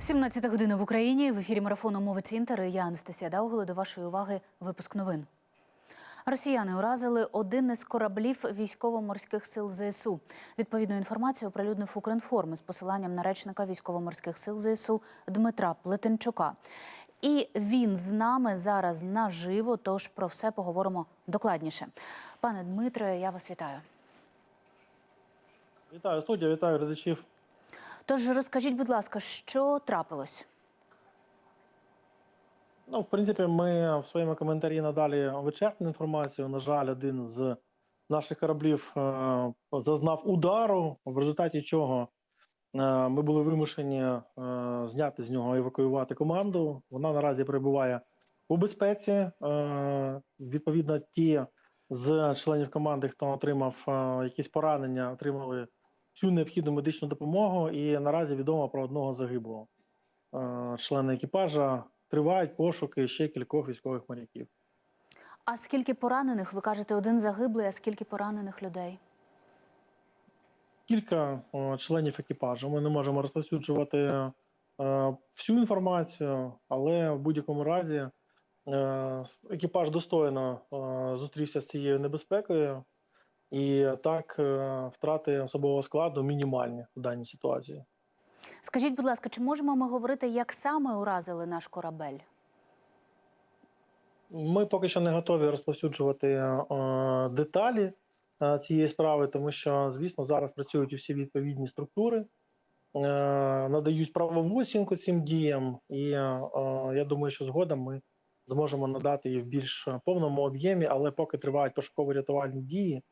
17 година в Україні. В ефірі марафону Мови Цінтер. Я Анастасія Даугли. До вашої уваги випуск новин. Росіяни уразили один із кораблів військово-морських сил ЗСУ. Відповідну інформацію оприлюднив Укрінформ з посиланням на речника військово-морських сил ЗСУ Дмитра Плетенчука. І він з нами зараз наживо. Тож про все поговоримо докладніше. Пане Дмитре, я вас вітаю. Вітаю студія, вітаю глядачів. Тож розкажіть, будь ласка, що трапилось? Ну, в принципі, ми в своєму коментарі надалі вичерпну інформацію. На жаль, один з наших кораблів е, зазнав удару, в результаті чого е, ми були вимушені е, зняти з нього евакуювати команду. Вона наразі перебуває у безпеці. Е, відповідно, ті з членів команди, хто отримав е, якісь поранення, отримали всю необхідну медичну допомогу. І наразі відомо про одного загиблого е, члена екіпажа. Тривають пошуки ще кількох військових моряків. А скільки поранених? Ви кажете, один загиблий, а скільки поранених людей? Кілька о, членів екіпажу. Ми не можемо розповсюджувати е, всю інформацію, але в будь-якому разі е, екіпаж достойно е, зустрівся з цією небезпекою, і так е, втрати особового складу мінімальні в даній ситуації. Скажіть, будь ласка, чи можемо ми говорити, як саме уразили наш корабель? Ми поки що не готові розповсюджувати е, деталі е, цієї справи, тому що, звісно, зараз працюють усі відповідні структури, надають правову оцінку цим діям, і я думаю, що згодом ми зможемо надати її в більш повному об'ємі, але поки тривають пошуково-рятувальні дії, е,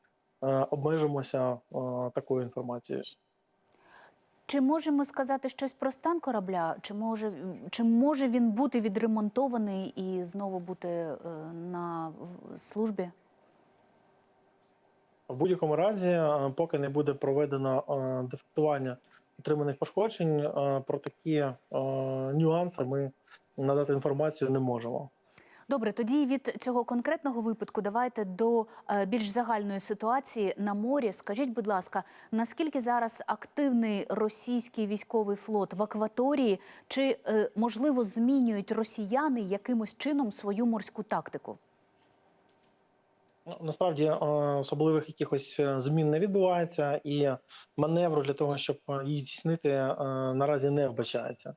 обмежимося е, такою інформацією. Чи можемо сказати щось про стан корабля? Чи може, чи може він бути відремонтований і знову бути е, на службі? В будь-якому разі, е, поки не буде проведено е, дефектування отриманих пошкоджень, е, про такі е, нюанси ми надати інформацію не можемо. Добре, тоді від цього конкретного випадку давайте до е, більш загальної ситуації на морі. Скажіть, будь ласка, наскільки зараз активний російський військовий флот в акваторії, чи е, можливо змінюють росіяни якимось чином свою морську тактику? Ну, насправді е, особливих якихось змін не відбувається, і маневру для того, щоб її здійснити, наразі не вбачається.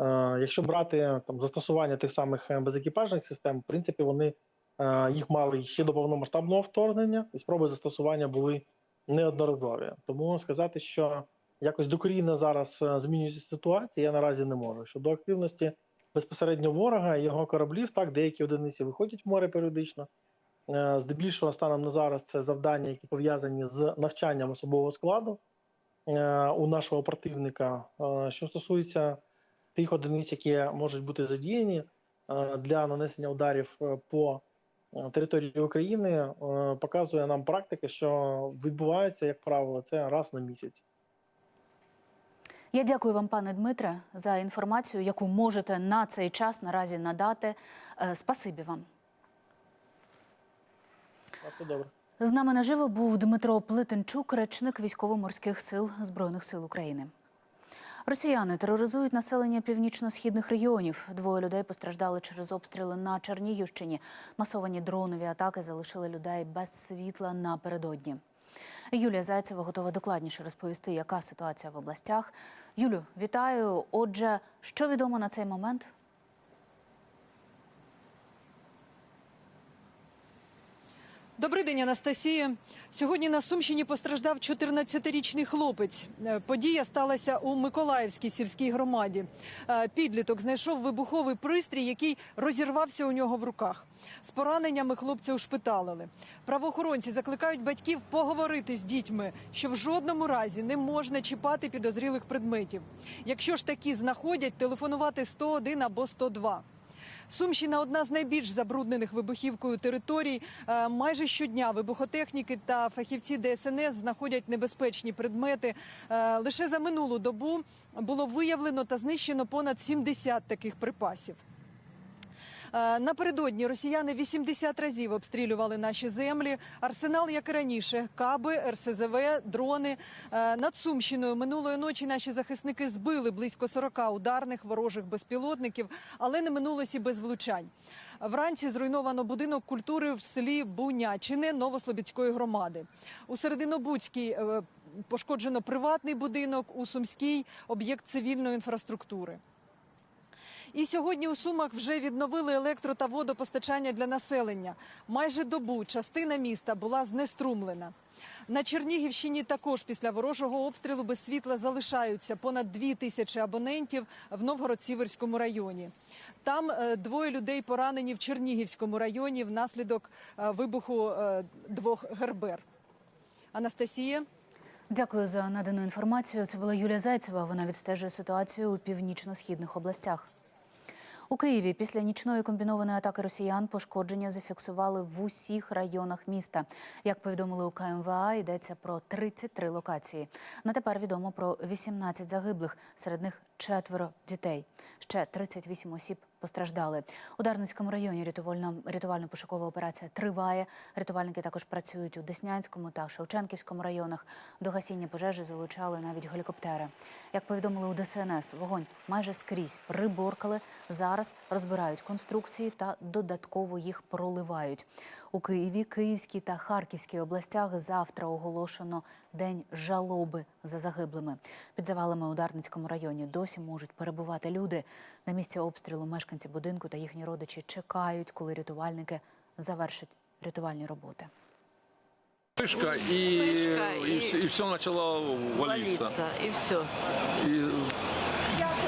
Е, Якщо брати там застосування тих самих е, безекіпажних систем, в принципі, вони е, їх мали ще до повномасштабного вторгнення, і спроби застосування були неодноразові. Тому сказати, що якось докорінно зараз змінюється ситуація, я наразі не можу. Щодо активності безпосередньо ворога і його кораблів, так деякі одиниці виходять в море періодично. Здебільшого станом на зараз це завдання, які пов'язані з навчанням особового складу у нашого противника. Що стосується тих одиниць, які можуть бути задіяні е, для нанесення ударів е, по е, території України, показує нам практика, що відбувається, як правило, це раз на місяць. Я дякую вам, пане Дмитре, за інформацію, яку можете на цей час наразі надати. Спасибі вам. Добре. З нами наживо був Дмитро Плетенчук, речник військово-морських сил Збройних сил України. Росіяни тероризують населення північно-східних регіонів. Двоє людей постраждали через обстріли на Чернігівщині. Масовані дронові атаки залишили людей без світла напередодні. Юлія Зайцева готова докладніше розповісти, яка ситуація в областях. Юлю, вітаю. Отже, що відомо на цей момент? Добрий день, Анастасія. Сьогодні на Сумщині постраждав 14-річний хлопець. Е, Подія сталася у Миколаївській сільській громаді. Е, Підліток знайшов вибуховий пристрій, який розірвався у нього в руках. З пораненнями хлопця ушпиталили. Правоохоронці закликають батьків поговорити з дітьми, що в жодному разі не можна чіпати підозрілих предметів. Якщо ж такі знаходять, телефонувати 101 або 102. Сумщина одна з найбільш забруднених вибухівкою територій. Е, Майже щодня вибухотехніки та фахівці ДСНС знаходять небезпечні предмети. Е, Лише за минулу добу було виявлено та знищено понад 70 таких припасів. Е, Напередодні росіяни 80 разів обстрілювали наші землі. Арсенал, як і раніше, каби, РСЗВ, дрони. Е, Над Сумщиною минулої ночі наші захисники збили близько 40 ударних ворожих безпілотників, але не минулось і без влучань. Вранці зруйновано будинок культури в селі Бунячине Новослобідської громади. У Серединобудській е, пошкоджено приватний будинок, у Сумській об'єкт цивільної інфраструктури. І сьогодні у Сумах вже відновили електро та водопостачання для населення. Майже добу частина міста була знеструмлена. На Чернігівщині також після ворожого обстрілу без світла залишаються понад дві тисячі абонентів в Новгород-Сіверському районі. Там е, двоє людей поранені в Чернігівському районі внаслідок е, вибуху е, двох гербер. Анастасія. Дякую за надану інформацію. Це була Юлія Зайцева. Вона відстежує ситуацію у північно-східних областях. У Києві після нічної комбінованої атаки росіян пошкодження зафіксували в усіх районах міста. Як повідомили у КМВА, йдеться про 33 локації. На тепер відомо про 18 загиблих, серед них четверо дітей. Ще 38 осіб постраждали. У Дарницькому районі рятувально-пошукова операція триває. Рятувальники також працюють у Деснянському та Шевченківському районах. До гасіння пожежі залучали навіть гелікоптери. Як повідомили у ДСНС, вогонь майже скрізь приборкали. Зараз розбирають конструкції та додатково їх проливають. У Києві, Київській та Харківській областях завтра оголошено день жалоби за загиблими. Під завалами у Дарницькому районі досі можуть перебувати люди. На місці обстрілу мешканці будинку та їхні родичі чекають, коли рятувальники завершать рятувальні роботи. Вспышка, и, Вспышка, и, и- все, начало валиться. валиться, и все. И,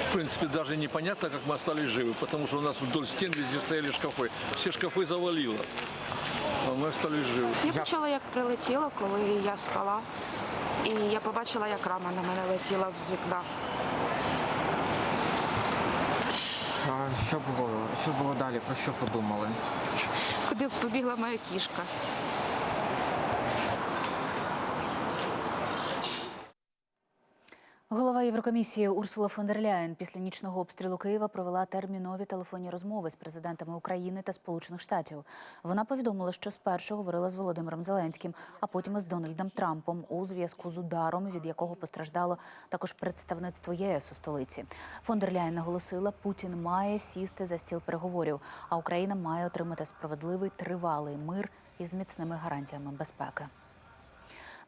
в принципе, даже непонятно, как мы остались живы, потому что у нас вдоль стен везде стояли шкафы. Все шкафы завалило, а мы остались живы. Я почула, як прилетіло, коли я спала. І я побачила, як рама на мене летіла з вікна. А що було? Що було далі? Про що подумали? Куди побігла моя кішка. Голова Єврокомісії Урсула фон дер Ляєн після нічного обстрілу Києва провела термінові телефонні розмови з президентами України та Сполучених Штатів. Вона повідомила, що спершу говорила з Володимиром Зеленським, а потім із Дональдом Трампом у зв'язку з ударом, від якого постраждало також представництво ЄС у столиці. Фон дер Ляєн наголосила, Путін має сісти за стіл переговорів, а Україна має отримати справедливий тривалий мир із міцними гарантіями безпеки.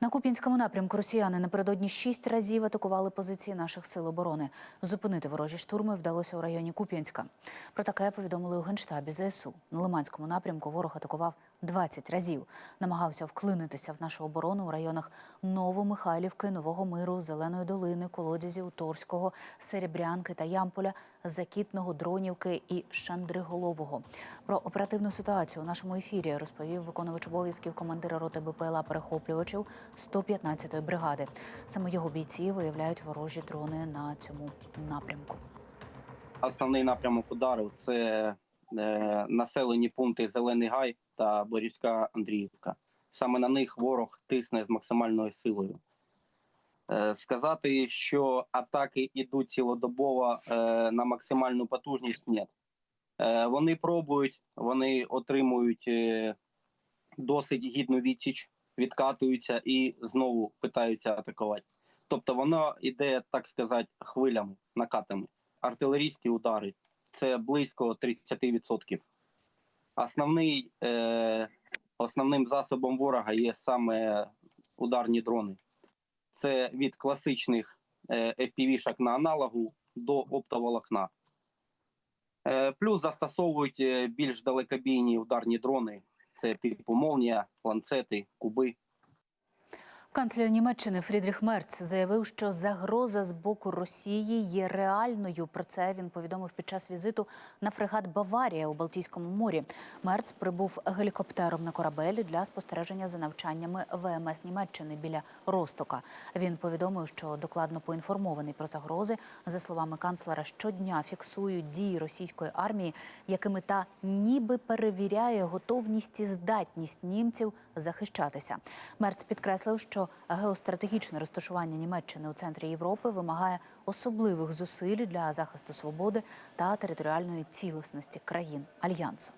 На Куп'янському напрямку росіяни напередодні шість разів атакували позиції наших сил оборони. Зупинити ворожі штурми вдалося у районі Куп'янська. Про таке повідомили у генштабі ЗСУ. На Лиманському напрямку ворог атакував 20 разів. Намагався вклинитися в нашу оборону у районах Новомихайлівки, Нового Миру, Зеленої долини, Колодязів, Торського, Серебрянки та Ямполя, Закітного, Дронівки і Шандриголового. Про оперативну ситуацію у нашому ефірі розповів виконувач обов'язків командира роти БПЛА перехоплювачів 115-ї бригади. Саме його бійці виявляють ворожі дрони на цьому напрямку. Основний напрямок удару це населені пункти Зелений Гай та Борівська Андріївка. Саме на них ворог тисне з максимальною силою. Е, сказати, що атаки йдуть цілодобово е, на максимальну потужність, ні. Е, вони пробують, вони отримують е, досить гідну відсіч, відкатуються і знову питаються атакувати. Тобто воно йде, так сказати, хвилями, накатами артилерійські удари це близько 30%. Основний, е, основним засобом ворога є саме ударні дрони. Це від класичних е, FPV-шок на аналогу до оптоволокна. Е, плюс застосовують е, більш далекобійні ударні дрони. Це типу Молнія, ланцети, куби. Канцлер Німеччини Фрідріх Мерц заявив, що загроза з боку Росії є реальною. Про це він повідомив під час візиту на фрегат Баварія у Балтійському морі. Мерц прибув гелікоптером на корабель для спостереження за навчаннями ВМС Німеччини біля Ростока. Він повідомив, що докладно поінформований про загрози. За словами канцлера, щодня фіксують дії російської армії, якими та ніби перевіряє готовність і здатність німців захищатися. Мерц підкреслив, що геостратегічне розташування Німеччини у центрі Європи вимагає особливих зусиль для захисту свободи та територіальної цілісності країн альянсу.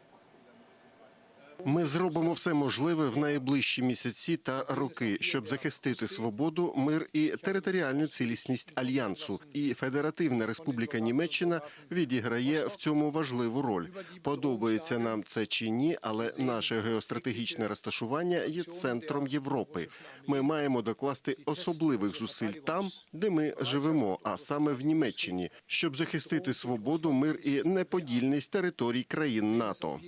Ми зробимо все можливе в найближчі місяці та роки, щоб захистити свободу, мир і територіальну цілісність альянсу. І Федеративна Республіка Німеччина відіграє в цьому важливу роль. Подобається нам це чи ні, але наше геостратегічне розташування є центром Європи. Ми маємо докласти особливих зусиль там, де ми живемо, а саме в Німеччині, щоб захистити свободу, мир і неподільність територій країн НАТО.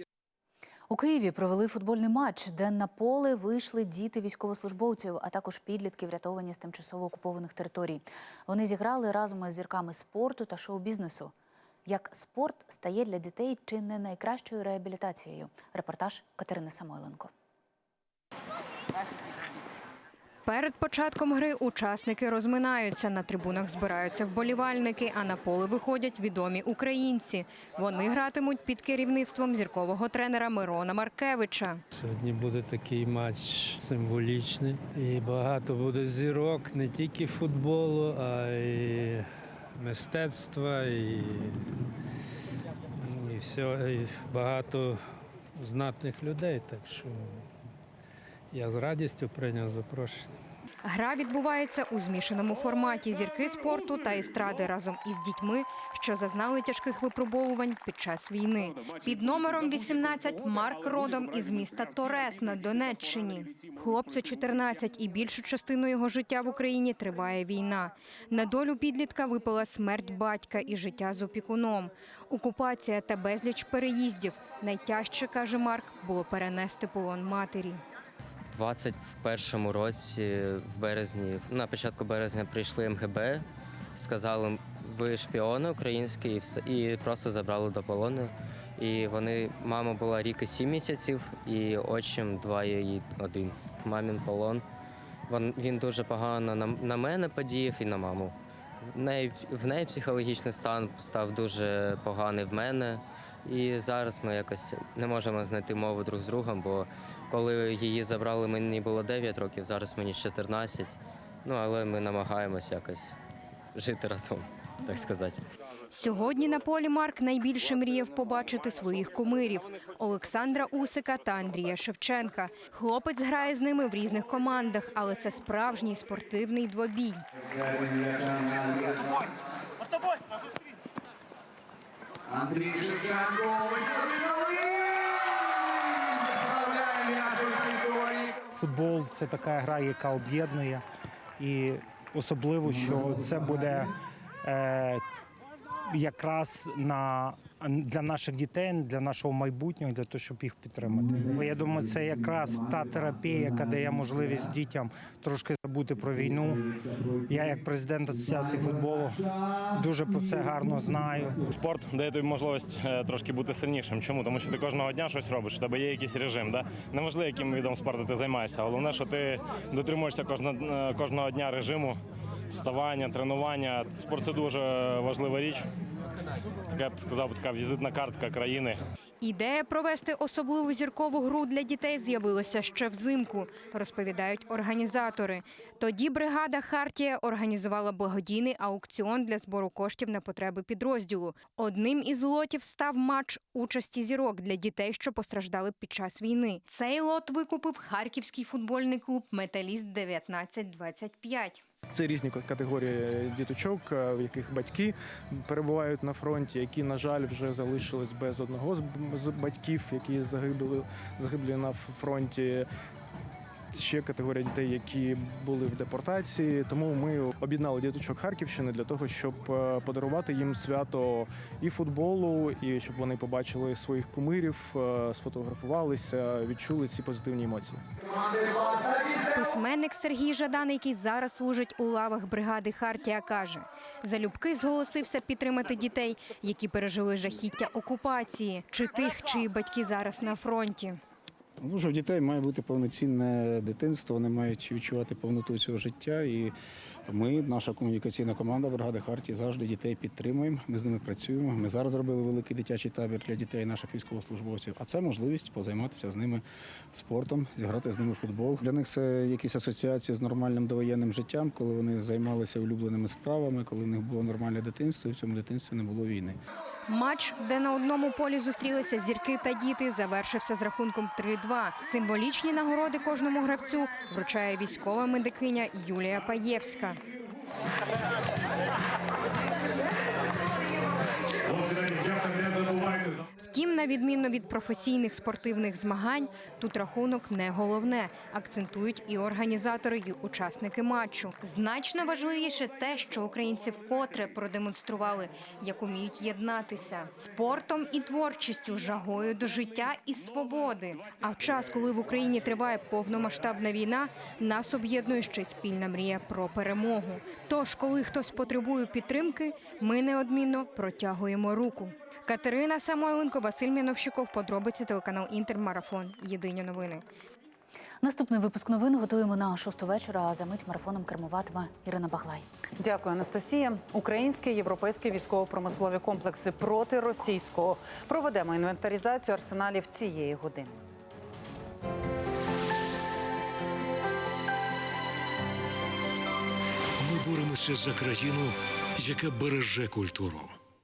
У Києві провели футбольний матч, де на поле вийшли діти військовослужбовців, а також підлітки, врятовані з тимчасово окупованих територій. Вони зіграли разом із зірками спорту та шоу-бізнесу. Як спорт стає для дітей чи не найкращою реабілітацією? Репортаж Катерини Самойленко. Перед початком гри учасники розминаються. На трибунах збираються вболівальники, а на поле виходять відомі українці. Вони гратимуть під керівництвом зіркового тренера Мирона Маркевича. Сьогодні буде такий матч символічний. І багато буде зірок не тільки футболу, а й мистецтва, і, і, все, і багато знатних людей. Так що я з радістю прийняв запрошення. Гра відбувається у змішаному форматі зірки спорту та естради разом із дітьми, що зазнали тяжких випробовувань під час війни. Під номером 18 Марк родом із міста Торес на Донеччині. Хлопцю 14 і більшу частину його життя в Україні триває війна. На долю підлітка випала смерть батька і життя з опікуном. Окупація та безліч переїздів. Найтяжче каже Марк було перенести полон матері. 21-му році, в березні, на початку березня прийшли МГБ, сказали, ви шпіони українські, і, все, і просто забрали до полону. І вони, мама була рік і сім місяців, і отчим два і один. Мамін полон. Він, дуже погано на, на мене подіяв і на маму. В неї, в неї психологічний стан став дуже поганий в мене. І зараз ми якось не можемо знайти мову друг з другом, бо коли її забрали, мені було 9 років, зараз мені 14. Ну, але ми намагаємося якось жити разом, так сказати. Сьогодні на полі Марк найбільше мріяв побачити своїх кумирів Олександра Усика та Андрія Шевченка. Хлопець грає з ними в різних командах, але це справжній спортивний двобій. Андрій Шевченко Футбол це така гра, яка об'єднує, і особливо, що це буде е, якраз на для наших дітей, для нашого майбутнього, для того, щоб їх підтримати. Бо я думаю, це якраз та терапія, яка дає можливість дітям трошки забути про війну. Я, як президент асоціації футболу, дуже про це гарно знаю. Спорт дає тобі можливість е, трошки бути сильнішим. Чому? Тому що ти кожного дня щось робиш, у тебе є якийсь режим. Да? Неважливо, яким видом спорту ти займаєшся. Головне, що ти дотримуєшся е, кожного дня режиму, вставання, тренування. Спорт це дуже важлива річ. Така я б сказав, така візитна картка країни. Ідея провести особливу зіркову гру для дітей з'явилася ще взимку, розповідають організатори. Тоді бригада Хартія організувала благодійний аукціон для збору коштів на потреби підрозділу. Одним із лотів став матч участі зірок для дітей, що постраждали під час війни. Цей лот викупив харківський футбольний клуб Металіст 1925 Це різні категорії діточок, е, в яких батьки перебувають на фронті, які, на жаль, вже залишились без одного з- батьків, які загибли, загиблі на фронті. Ще категорія дітей, які були в депортації. Тому ми об'єднали діточок Харківщини для того, щоб е, подарувати їм свято і футболу, і щоб вони побачили своїх кумирів, е, сфотографувалися, відчули ці позитивні емоції. Письменник Сергій Жадан, який зараз служить у лавах бригади Хартія, каже, залюбки зголосився підтримати дітей, які пережили жахіття окупації, чи тих, чиї батьки зараз на фронті. Ну, що в дітей має бути повноцінне дитинство, вони мають відчувати повноту цього життя. І ми, наша комунікаційна команда бригади Хартії, завжди дітей підтримуємо. Ми з ними працюємо. Ми зараз зробили великий дитячий табір для дітей, наших військовослужбовців. А це можливість позайматися з ними спортом, зіграти з ними футбол. Для них це якісь асоціації з нормальним довоєнним життям, коли вони займалися улюбленими справами, коли в них було нормальне дитинство, і в цьому дитинстві не було війни. Матч, де на одному полі зустрілися зірки та діти, завершився з рахунком 3-2. Символічні нагороди кожному гравцю вручає військова медикиня Юлія Паєвська. На відміну від професійних спортивних змагань, тут рахунок не головне, акцентують і організатори, і учасники матчу. Значно важливіше те, що українці вкотре продемонстрували, як уміють єднатися спортом і творчістю, жагою до життя і свободи. А в час, коли в Україні триває повномасштабна війна, нас об'єднує ще спільна мрія про перемогу. Тож, коли хтось потребує підтримки, ми неодмінно протягуємо руку. Катерина Самойленко, Василь Міновщиков, подробиці телеканал Інтермарафон. Єдині новини. Наступний випуск новин готуємо на шосту вечора. А за мить марафоном кермуватиме Ірина Баглай. Дякую, Анастасія. Українські європейські військово-промислові комплекси проти російського проведемо інвентаризацію арсеналів цієї години. Ми боремося за країну, яка береже культуру.